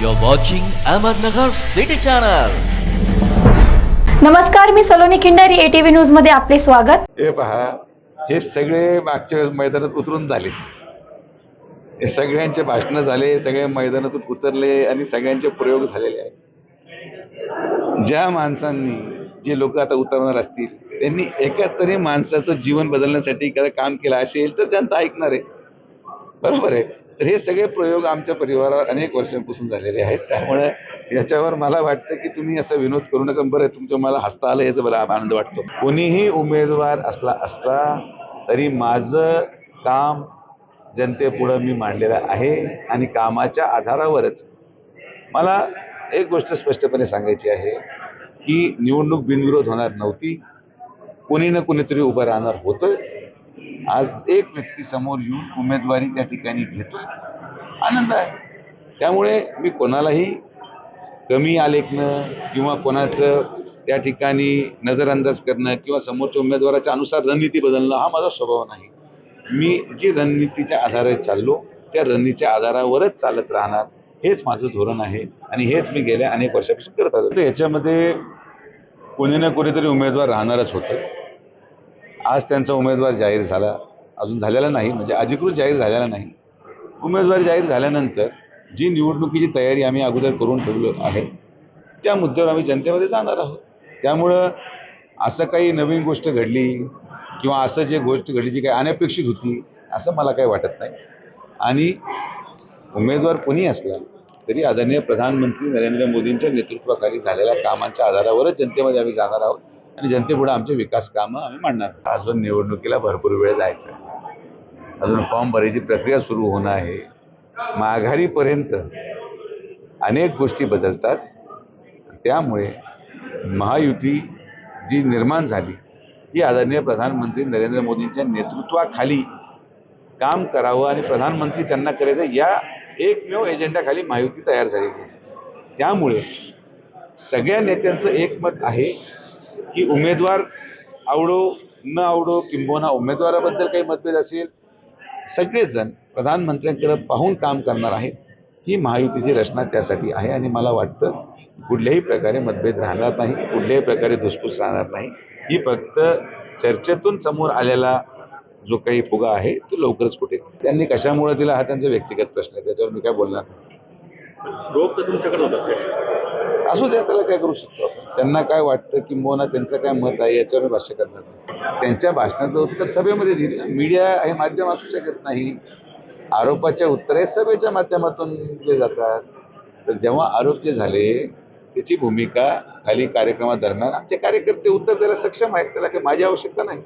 You're watching Ahmednagar City Channel. नमस्कार मी Saloni Khindari ATV न्यूजमध्ये आपले स्वागत. हे पहा हे सगळे मागच्या वेळेस मैदानात उतरून झाले. हे सगळ्यांचे भाषणं झाले सगळे मैदानातून उतरले आणि सगळ्यांचे प्रयोग झालेले आहेत. ज्या माणसांनी जे लोक आता उतरणार असतील त्यांनी एका तरी माणसाचं जीवन बदलण्यासाठी एखादं काम केलं असेल तर त्यांचं ऐकणार आहे. बरोबर आहे. तर हे सगळे प्रयोग आमच्या परिवारावर अनेक वर्षांपासून झालेले आहेत. त्यामुळे याच्यावर मला वाटतं की तुम्ही असा विनोद करू नका. बरं तुमच्या मला हसता आलं याचा मला आनंद वाटतो. कोणीही उमेदवार असला असला तरी माझं काम जनतेपुढं मी मांडलेलं आहे आणि कामाच्या आधारावरच मला एक गोष्ट स्पष्टपणे सांगायची आहे की निवडणूक बिनविरोध होणार नव्हती. कोणी ना कोणीतरी उभं राहणार होतं. आज एक व्यक्ती समोर येऊन उमेदवारी त्या ठिकाणी घेतोय. आनंद आहे. त्यामुळे मी कोणालाही कमी आलेखणं किंवा कोणाचं त्या ठिकाणी नजरअंदाज करणं किंवा समोरच्या उमेदवाराच्या अनुसार रणनीती बदलणं हा माझा स्वभाव नाही. मी जी रणनीतीच्या आधारे चाललो त्या रणनीतीच्या आधारावरच चालत राहणार हेच माझं धोरण आहे आणि हेच मी गेल्या अनेक वर्षापासून करत आलो तर याच्यामध्ये कोणी ना कोणीतरी उमेदवार राहणारच होतं. आज त्यांचा उमेदवार जाहीर झाला. अजून झालेला नाही म्हणजे अधिकृत जाहीर झालेला नाही. उमेदवारी जाहीर झाल्यानंतर जी निवडणुकीची तयारी आम्ही अगोदर करून ठेवलो आहे त्या मुद्द्यावर आम्ही जनतेमध्ये जाणार आहोत. त्यामुळं असं काही नवीन गोष्ट घडली किंवा असं जे गोष्ट घडली जी काही अनपेक्षित होती असं मला काही वाटत नाही. आणि उमेदवार कोणी असला तरी आदरणीय प्रधानमंत्री नरेंद्र मोदींच्या नेतृत्वाखाली झालेल्या कामांच्या आधारावरच जनतेमध्ये आम्ही जाणार आहोत. आणि जनतेपुढे आमचे विकास कामं आम्ही मांडणार अजून निवडणुकीला भरपूर वेळ जायचा आहे. अजून फॉर्म भरायची प्रक्रिया सुरू होणं आहे. माघारीपर्यंत अनेक गोष्टी बदलतात. त्यामुळे महायुती जी निर्माण झाली ही आदरणीय प्रधानमंत्री नरेंद्र मोदींच्या नेतृत्वाखाली काम करावं आणि प्रधानमंत्री त्यांना करायचं या एकमेव एजेंडाखाली महायुती तयार झाली त्यामुळे सगळ्या नेत्यांचं एकमत आहे की उमेदवार आवडो न आवडो किंबहुना उमेदवाराबद्दल काही मतभेद असेल सगळेजण प्रधानमंत्र्यांकडे पाहून काम करणार आहेत ही महायुतीची रचना त्यासाठी आहे आणि मला वाटतं कुठल्याही प्रकारे मतभेद राहणार नाही कुठल्याही प्रकारे धुसफूस राहणार नाही. ही फक्त चर्चेतून समोर आलेला जो काही फुगा आहे तो लवकरच कुठे त्यांनी कशामुळे दिला हा त्यांचा व्यक्तिगत प्रश्न आहे त्याच्यावर मी काय बोलणार नाही. रोग तर तुमच्याकडे होता असू द्या त्याला काय करू शकतो त्यांना काय वाटतं किंबहुना त्यांचं काय मत आहे याच्यावर मी भाष्य करणार नाही. त्यांच्या भाषणाचं उत्तर सभेमध्ये दिलं. मीडिया हे माध्यम असू शकत नाही. आरोपाचे उत्तर हे सभेच्या माध्यमातून दिले जातात. तर जेव्हा आरोप जे झाले त्याची भूमिका खाली कार्यक्रमादरम्यान आमचे कार्यकर्ते उत्तर द्यायला सक्षम आहेत. त्याला काही माझी आवश्यकता नाही.